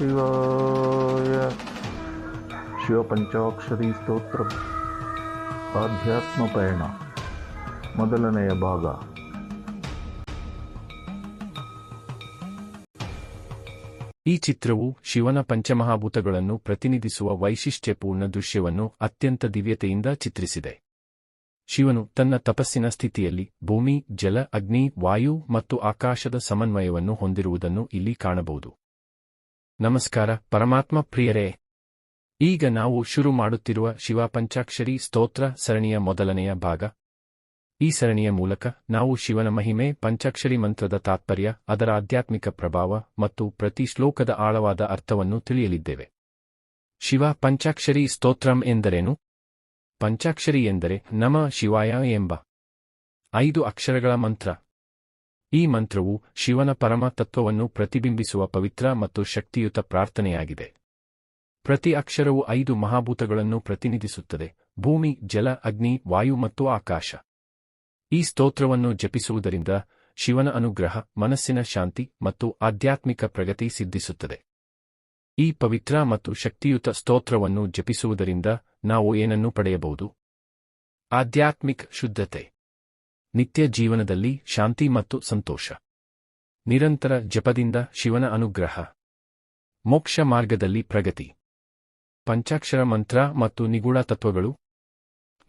ಶಿವಾಯ. ಶಿವಪಂಚಾಕ್ಷರಿ ಸ್ತೋತ್ರ. ಆಧ್ಯಾತ್ಮ ಪಯಣ ಮೊದಲನೆಯ ಭಾಗ. ಈ ಚಿತ್ರವು ಶಿವನ ಪಂಚಮಹಾಭೂತಗಳನ್ನು ಪ್ರತಿನಿಧಿಸುವ ವೈಶಿಷ್ಟ್ಯಪೂರ್ಣ ದೃಶ್ಯವನ್ನು ಅತ್ಯಂತ ದಿವ್ಯತೆಯಿಂದ ಚಿತ್ರಿಸಿದೆ. ಶಿವನು ತನ್ನ ತಪಸ್ಸಿನ ಸ್ಥಿತಿಯಲ್ಲಿ ಭೂಮಿ, ಜಲ, ಅಗ್ನಿ, ವಾಯು ಮತ್ತು ಆಕಾಶದ ಸಮನ್ವಯವನ್ನು ಹೊಂದಿರುವುದನ್ನು ಇಲ್ಲಿ ಕಾಣಬಹುದು. ನಮಸ್ಕಾರ, ಪರಮಾತ್ಮ ಪ್ರಿಯರೇ. ಈಗ ನಾವು ಶುರು ಮಾಡುತ್ತಿರುವ ಶಿವ ಪಂಚಾಕ್ಷರಿ ಸ್ತೋತ್ರ ಸರಣಿಯ ಮೊದಲನೆಯ ಭಾಗ. ಈ ಸರಣಿಯ ಮೂಲಕ ನಾವು ಶಿವನ ಮಹಿಮೆ, ಪಂಚಾಕ್ಷರಿ ಮಂತ್ರದ ತಾತ್ಪರ್ಯ, ಅದರ ಆಧ್ಯಾತ್ಮಿಕ ಪ್ರಭಾವ ಮತ್ತು ಪ್ರತಿ ಶ್ಲೋಕದ ಆಳವಾದ ಅರ್ಥವನ್ನು ತಿಳಿಯಲಿದ್ದೇವೆ. ಶಿವ ಪಂಚಾಕ್ಷರಿ ಸ್ತೋತ್ರಂ ಎಂದರೇನು? ಪಂಚಾಕ್ಷರಿ ಎಂದರೆ ನಮ ಶಿವಾಯ ಎಂಬ ಐದು ಅಕ್ಷರಗಳ ಮಂತ್ರ. ಈ ಮಂತ್ರವು ಶಿವನ ಪರಮ ತತ್ವವನ್ನು ಪ್ರತಿಬಿಂಬಿಸುವ ಪವಿತ್ರ ಮತ್ತು ಶಕ್ತಿಯುತ ಪ್ರಾರ್ಥನೆಯಾಗಿದೆ. ಪ್ರತಿ ಅಕ್ಷರವು ಐದು ಮಹಾಭೂತಗಳನ್ನು ಪ್ರತಿನಿಧಿಸುತ್ತದೆ, ಭೂಮಿ, ಜಲ, ಅಗ್ನಿ, ವಾಯು ಮತ್ತು ಆಕಾಶ. ಈ ಸ್ತೋತ್ರವನ್ನು ಜಪಿಸುವುದರಿಂದ ಶಿವನ ಅನುಗ್ರಹ, ಮನಸ್ಸಿನ ಶಾಂತಿ ಮತ್ತು ಆಧ್ಯಾತ್ಮಿಕ ಪ್ರಗತಿ ಸಿದ್ಧಿಸುತ್ತದೆ. ಈ ಪವಿತ್ರ ಮತ್ತು ಶಕ್ತಿಯುತ ಸ್ತೋತ್ರವನ್ನು ಜಪಿಸುವುದರಿಂದ ನಾವು ಏನನ್ನು ಪಡೆಯಬಹುದು? ಆಧ್ಯಾತ್ಮಿಕ ಶುದ್ಧತೆ. ನಿತ್ಯ ಜೀವನದಲ್ಲಿ ಶಾಂತಿ ಮತ್ತು ಸಂತೋಷ. ನಿರಂತರ ಜಪದಿಂದ ಶಿವನ ಅನುಗ್ರಹ. ಮೋಕ್ಷ ಮಾರ್ಗದಲ್ಲಿ ಪ್ರಗತಿ. ಪಂಚಾಕ್ಷರ ಮಂತ್ರ ಮತ್ತು ನಿಗೂಢ ತತ್ವಗಳು.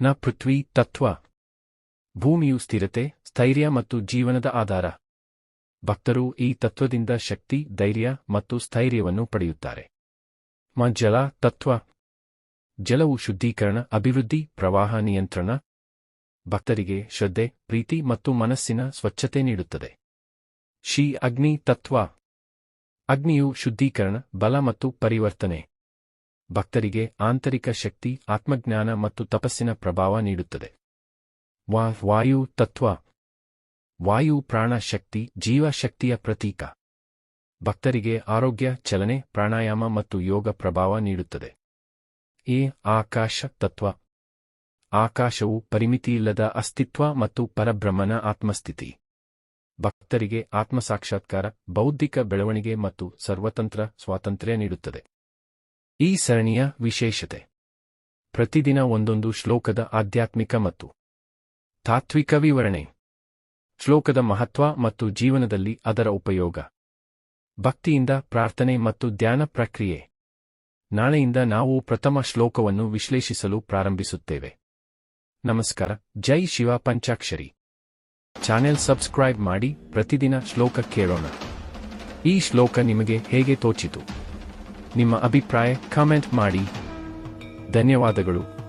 ನ ಪೃಥ್ವಿ ತತ್ವ. ಭೂಮಿಯು ಸ್ಥಿರತೆ, ಸ್ಥೈರ್ಯ ಮತ್ತು ಜೀವನದ ಆಧಾರ. ಭಕ್ತರು ಈ ತತ್ವದಿಂದ ಶಕ್ತಿ, ಧೈರ್ಯ ಮತ್ತು ಸ್ಥೈರ್ಯವನ್ನು ಪಡೆಯುತ್ತಾರೆ. ಮ ಜಲ ತತ್ವ. ಜಲವು ಶುದ್ಧೀಕರಣ, ಅಭಿವೃದ್ಧಿ, ಪ್ರವಾಹ ನಿಯಂತ್ರಣ ಭಕ್ತರಿಗೆ ಶ್ರದ್ಧೆ, ಪ್ರೀತಿ ಮತ್ತು ಮನಸ್ಸಿನ ಸ್ವಚ್ಛತೆ ನೀಡುತ್ತದೆ. ಶಿ ಅಗ್ನಿ ತತ್ವ. ಅಗ್ನಿಯು ಶುದ್ಧೀಕರಣ, ಬಲ ಮತ್ತು ಪರಿವರ್ತನೆ. ಭಕ್ತರಿಗೆ ಆಂತರಿಕ ಶಕ್ತಿ, ಆತ್ಮಜ್ಞಾನ ಮತ್ತು ತಪಸ್ಸಿನ ಪ್ರಭಾವ ನೀಡುತ್ತದೆ. ವಾ, ವಾಯು ತತ್ವ. ವಾಯು ಪ್ರಾಣ ಶಕ್ತಿ ಜೀವಶಕ್ತಿಯ ಪ್ರತೀಕ. ಭಕ್ತರಿಗೆ ಆರೋಗ್ಯ, ಚಲನೆ, ಪ್ರಾಣಾಯಾಮ ಮತ್ತು ಯೋಗ ಪ್ರಭಾವ ನೀಡುತ್ತದೆ. ಎ, ಆಕಾಶ ತತ್ವ. ಆಕಾಶವು ಪರಿಮಿತಿಯಿಲ್ಲದ ಅಸ್ತಿತ್ವ ಮತ್ತು ಪರಬ್ರಹ್ಮನ ಆತ್ಮಸ್ಥಿತಿ. ಭಕ್ತರಿಗೆ ಆತ್ಮಸಾಕ್ಷಾತ್ಕಾರ, ಬೌದ್ಧಿಕ ಬೆಳವಣಿಗೆ ಮತ್ತು ಸರ್ವತಂತ್ರ ಸ್ವಾತಂತ್ರ್ಯ ನೀಡುತ್ತದೆ. ಈ ಸರಣಿಯ ವಿಶೇಷತೆ. ಪ್ರತಿದಿನ ಒಂದೊಂದು ಶ್ಲೋಕದ ಆಧ್ಯಾತ್ಮಿಕ ಮತ್ತು ತಾತ್ವಿಕ ವಿವರಣೆ. ಶ್ಲೋಕದ ಮಹತ್ವ ಮತ್ತು ಜೀವನದಲ್ಲಿ ಅದರ ಉಪಯೋಗ. ಭಕ್ತಿಯಿಂದ ಪ್ರಾರ್ಥನೆ ಮತ್ತು ಧ್ಯಾನ ಪ್ರಕ್ರಿಯೆ. ನಾಳೆಯಿಂದ ನಾವು ಪ್ರಥಮ ಶ್ಲೋಕವನ್ನು ವಿಶ್ಲೇಷಿಸಲು ಪ್ರಾರಂಭಿಸುತ್ತೇವೆ. ನಮಸ್ಕಾರ, ಜೈ ಶಿವ ಪಂಚಾಕ್ಷರಿ. ಚಾನೆಲ್ ಸಬ್ಸ್ಕ್ರೈಬ್ ಮಾಡಿ, ಪ್ರತಿದಿನ ಶ್ಲೋಕ ಕೇಳೋಣ. ಈ ಶ್ಲೋಕ ನಿಮಗೆ ಹೇಗೆ ತೋಚಿತು? ನಿಮ್ಮ ಅಭಿಪ್ರಾಯ ಕಾಮೆಂಟ್ ಮಾಡಿ. ಧನ್ಯವಾದಗಳು.